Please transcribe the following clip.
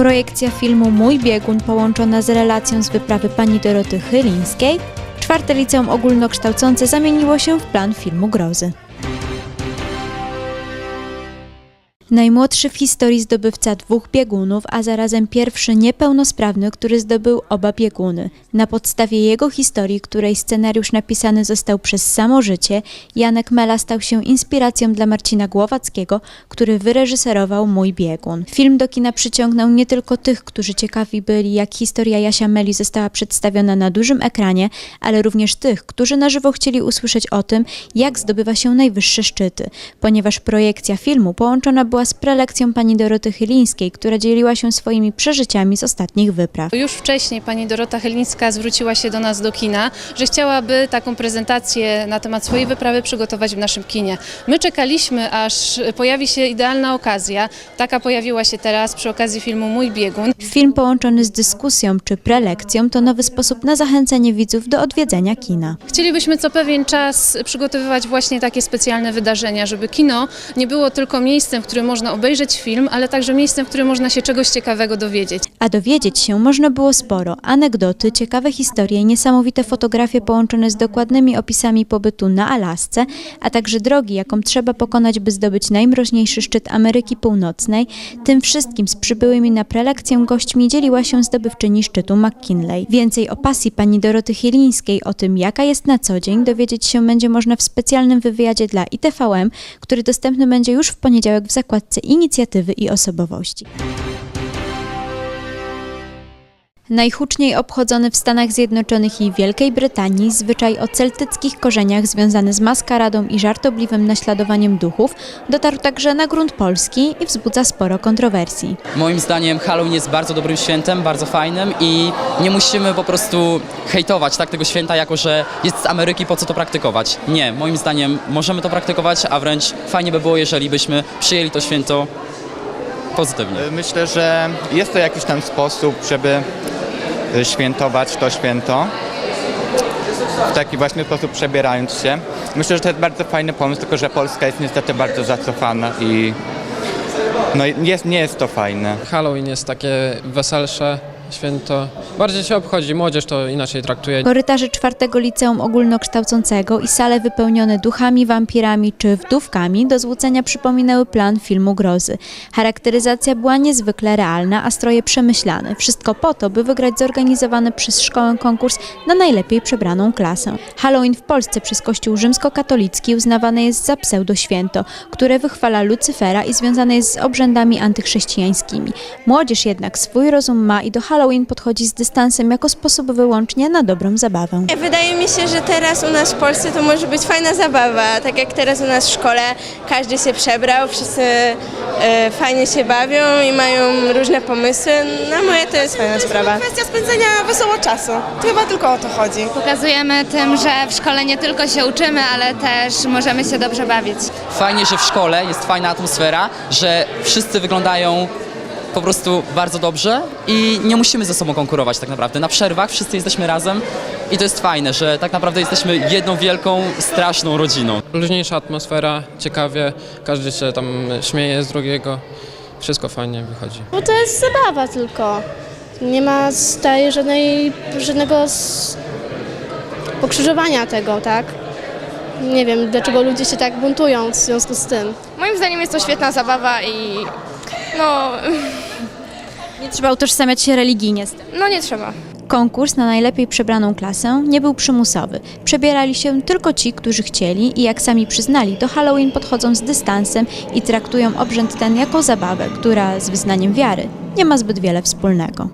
Projekcja filmu Mój biegun połączona z relacją z wyprawy pani Doroty Chylińskiej, czwarte liceum ogólnokształcące zamieniło się w plan filmu grozy. Najmłodszy w historii zdobywca dwóch biegunów, a zarazem pierwszy niepełnosprawny, który zdobył oba bieguny. Na podstawie jego historii, której scenariusz napisany został przez samo życie, Janek Mela stał się inspiracją dla Marcina Głowackiego, który wyreżyserował Mój biegun. Film do kina przyciągnął nie tylko tych, którzy ciekawi byli, jak historia Jasia Meli została przedstawiona na dużym ekranie, ale również tych, którzy na żywo chcieli usłyszeć o tym, jak zdobywa się najwyższe szczyty, ponieważ projekcja filmu połączona była z prelekcją pani Doroty Chylińskiej, która dzieliła się swoimi przeżyciami z ostatnich wypraw. Już wcześniej pani Dorota Chylińska zwróciła się do nas do kina, że chciałaby taką prezentację na temat swojej wyprawy przygotować w naszym kinie. My czekaliśmy, aż pojawi się idealna okazja. Taka pojawiła się teraz przy okazji filmu Mój biegun. Film połączony z dyskusją czy prelekcją to nowy sposób na zachęcenie widzów do odwiedzenia kina. Chcielibyśmy co pewien czas przygotowywać właśnie takie specjalne wydarzenia, żeby kino nie było tylko miejscem, w którym można obejrzeć film, ale także miejscem, w którym można się czegoś ciekawego dowiedzieć. A dowiedzieć się można było sporo. Anegdoty, ciekawe historie, niesamowite fotografie połączone z dokładnymi opisami pobytu na Alasce, a także drogi, jaką trzeba pokonać, by zdobyć najmroźniejszy szczyt Ameryki Północnej. Tym wszystkim z przybyłymi na prelekcję gośćmi dzieliła się zdobywczyni szczytu McKinley. Więcej o pasji pani Doroty Chylińskiej, o tym jaka jest na co dzień, dowiedzieć się będzie można w specjalnym wywiadzie dla ITVM, który dostępny będzie już w poniedziałek w zakładce inicjatywy i osobowości. Najhuczniej obchodzony w Stanach Zjednoczonych i Wielkiej Brytanii zwyczaj o celtyckich korzeniach związany z maskaradą i żartobliwym naśladowaniem duchów dotarł także na grunt polski i wzbudza sporo kontrowersji. Moim zdaniem Halloween jest bardzo dobrym świętem, bardzo fajnym i nie musimy po prostu hejtować tak tego święta, jako że jest z Ameryki, po co to praktykować. Nie, moim zdaniem możemy to praktykować, a wręcz fajnie by było, jeżeli byśmy przyjęli to święto pozytywnie. Myślę, że jest to jakiś tam sposób, żeby świętować to święto. W taki właśnie sposób przebierając się. Myślę, że to jest bardzo fajny pomysł, tylko że Polska jest niestety bardzo zacofana i no jest, nie jest to fajne. Halloween jest takie weselsze święto. Bardziej się obchodzi, młodzież to inaczej traktuje. Korytarze czwartego liceum ogólnokształcącego i sale wypełnione duchami, wampirami czy wdówkami do złucenia przypominały plan filmu grozy. Charakteryzacja była niezwykle realna, a stroje przemyślane. Wszystko po to, by wygrać zorganizowany przez szkołę konkurs na najlepiej przebraną klasę. Halloween w Polsce przez Kościół rzymskokatolicki uznawane jest za pseudoświęto, które wychwala Lucyfera i związane jest z obrzędami antychrześcijańskimi. Młodzież jednak swój rozum ma i do Halloween podchodzi z dystansem jako sposób wyłącznie na dobrą zabawę. Wydaje mi się, że teraz u nas w Polsce to może być fajna zabawa. Tak jak teraz u nas w szkole każdy się przebrał, wszyscy e, fajnie się bawią i mają różne pomysły. Na moje to jest fajna sprawa. kwestia spędzenia wesoło czasu. To chyba tylko o to chodzi. Pokazujemy tym, że w szkole nie tylko się uczymy, ale też możemy się dobrze bawić. Fajnie, że w szkole jest fajna atmosfera, że wszyscy wyglądają po prostu bardzo dobrze i nie musimy ze sobą konkurować tak naprawdę. Na przerwach wszyscy jesteśmy razem i to jest fajne, że tak naprawdę jesteśmy jedną wielką, straszną rodziną. Luźniejsza atmosfera, ciekawie, każdy się tam śmieje z drugiego. Wszystko fajnie wychodzi. Bo to jest zabawa tylko. Nie ma tutaj żadnej, żadnego s- pokrzyżowania tego, tak? Nie wiem, dlaczego ludzie się tak buntują w związku z tym. Moim zdaniem jest to świetna zabawa i no, Nie trzeba utożsamiać się religijnie z tym. no nie trzeba. Konkurs na najlepiej przebraną klasę nie był przymusowy. Przebierali się tylko ci, którzy chcieli i jak sami przyznali, do Halloween podchodzą z dystansem i traktują obrzęd ten jako zabawę, która z wyznaniem wiary nie ma zbyt wiele wspólnego.